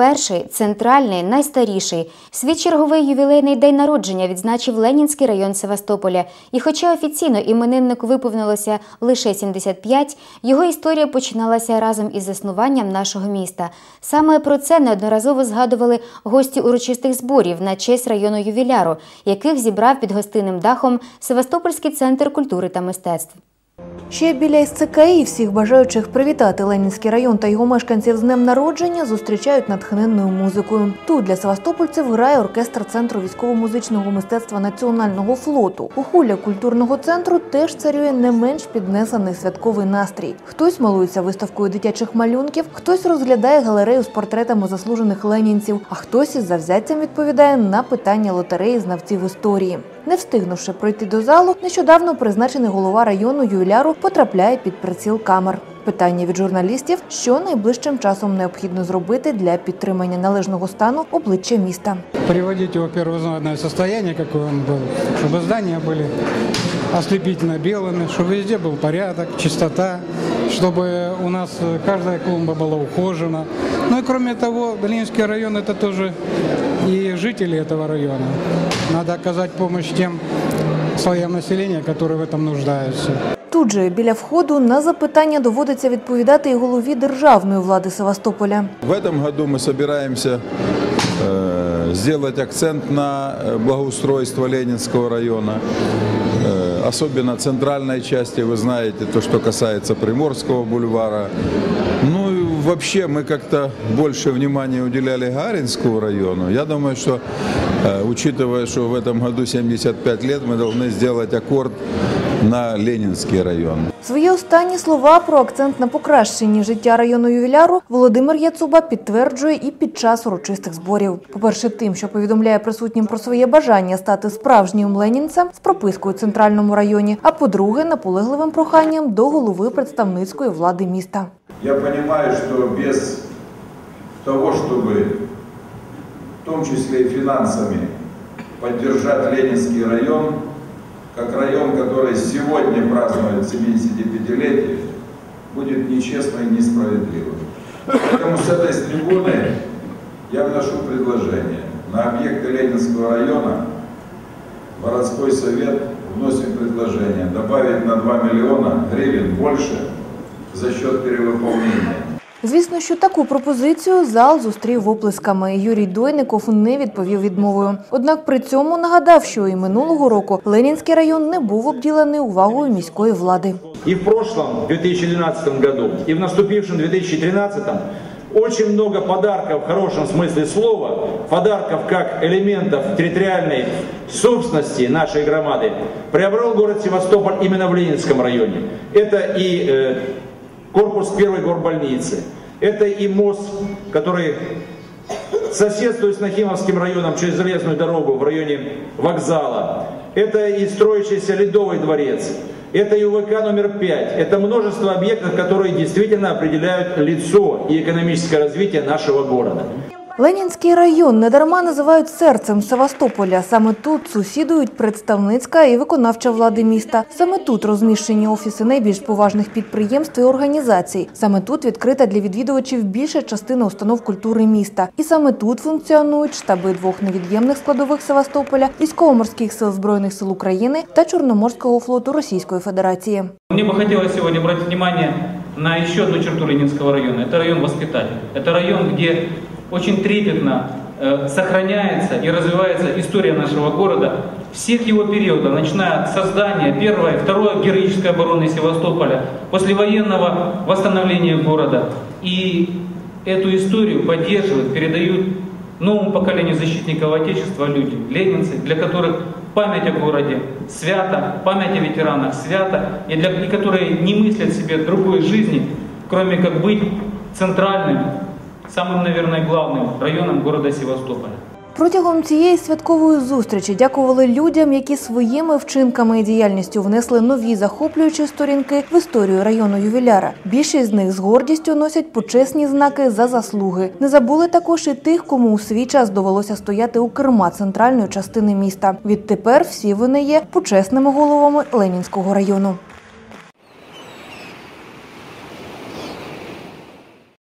Перший центральний, найстаріший. Свій черговий ювілейний день народження відзначив Ленінський район Севастополя. І хоча офіційно імениннику виповнилося лише 75, його історія починалася разом із заснуванням нашого міста. Саме про це неодноразово згадували гості урочистих зборів на честь району ювіляру, яких зібрав під гостинним дахом Севастопольський центр культури та мистецтв. Ще біля СЦКІ всіх бажаючих привітати Ленінський район та його мешканців з днем народження зустрічають натхненною музикою. Тут для Севастопольців грає оркестр центру військово-музичного мистецтва Національного флоту. У хулі культурного центру теж царює не менш піднесений святковий настрій. Хтось малується виставкою дитячих малюнків, хтось розглядає галерею з портретами заслужених ленінців, а хтось із завзяттям відповідає на питання лотереї знавців історії. Не встигнувши пройти до залу, нещодавно призначений голова району ювіляру потрапляє під приціл камер. Питання від журналістів, що найближчим часом необхідно зробити для підтримання належного стану обличчя міста. приводить его в первозданное состояние, какой он был, чтобы здания были ослепительно белыми, чтобы везде был порядок, чистота, чтобы у нас э, каждая клумба была ухожена. Ну и кроме того, Ленинский район это тоже и жители этого района. Надо оказать помощь тем слоям населения, которые в этом нуждаются. Тут же біля входу на запитання доводиться відповідати і голові державної влади Севастополя. В этом году мы собираемся э, сделать акцент на э, благоустройство Ленинского района, Э, особенно центральной части, вы знаете, то, что касается Приморского бульвара. Ну и вообще мы как-то больше внимания уделяли Гаринскому району. Я думаю, что, э, учитывая, что в этом году 75 лет, мы должны сделать аккорд на Ленинский район. Свої останні слова про акцент на покращенні життя району ювіляру Володимир Яцуба підтверджує і під час урочистих зборів. По-перше, тим, що повідомляє присутнім про своє бажання стати справжнім ленінцем з пропискою в центральному районі. А по-друге, наполегливим проханням до голови представницької влади міста. Я понимаю, что без того, чтобы в том числе и финансами поддержать Ленинский район, как район, который сегодня празднует 75-летие, будет нечестно и несправедливо. Поэтому с этой трибуны я вношу предложение. На объекты Ленинского района городской совет вносит предложение добавить на 2 миллиона гривен больше за счет перевыполнения. Звісно, що таку пропозицію зал зустрів оплесками. Юрій Дойников не відповів відмовою. Однак при цьому нагадав, що і минулого року Ленінський район не був обділений увагою міської влади. И в прошлом, 2012 году, и в наступившем 2013 очень много подарков в хорошем смысле слова, подарков как элементов территориальной собственности нашей громады, приобрел город Севастополь именно в Ленинском районе. Это и э, корпус первой горбольницы, это и мост, который соседствует с Нахимовским районом через железную дорогу в районе вокзала. Это и строящийся Ледовый дворец. Это и УВК номер 5. Это множество объектов, которые действительно определяют лицо и экономическое развитие нашего города. Ленінський район недарма називають серцем Севастополя. Саме тут сусідують представницька і виконавча влади міста. Саме тут розміщені офіси найбільш поважних підприємств і організацій. Саме тут відкрита для відвідувачів більша частина установ культури міста. І саме тут функціонують штаби двох невід'ємних складових Севастополя, військово-морських сил збройних сил України та Чорноморського флоту Російської Федерації. Мне бы хотелось сегодня обратить внимание на еще одну черту Ленинского района. Это район воспитатель. Это район, где очень трепетно э, сохраняется и развивается история нашего города всех его периодов, начиная от создания первой, второй героической обороны Севастополя, послевоенного восстановления города. И эту историю поддерживают, передают новому поколению защитников Отечества люди, ленинцы, для которых память о городе свята, память о ветеранах свята, и, для, и которые не мыслят себе другой жизни, кроме как быть центральным, самым, наверное, главным районом города Севастополя. Протягом цієї святкової зустрічі дякували людям, які своїми вчинками і діяльністю внесли нові захоплюючі сторінки в історію району ювіляра. Більшість з них з гордістю носять почесні знаки за заслуги. Не забули також і тих, кому у свій час довелося стояти у керма центральної частини міста. Відтепер всі вони є почесними головами Ленінського району.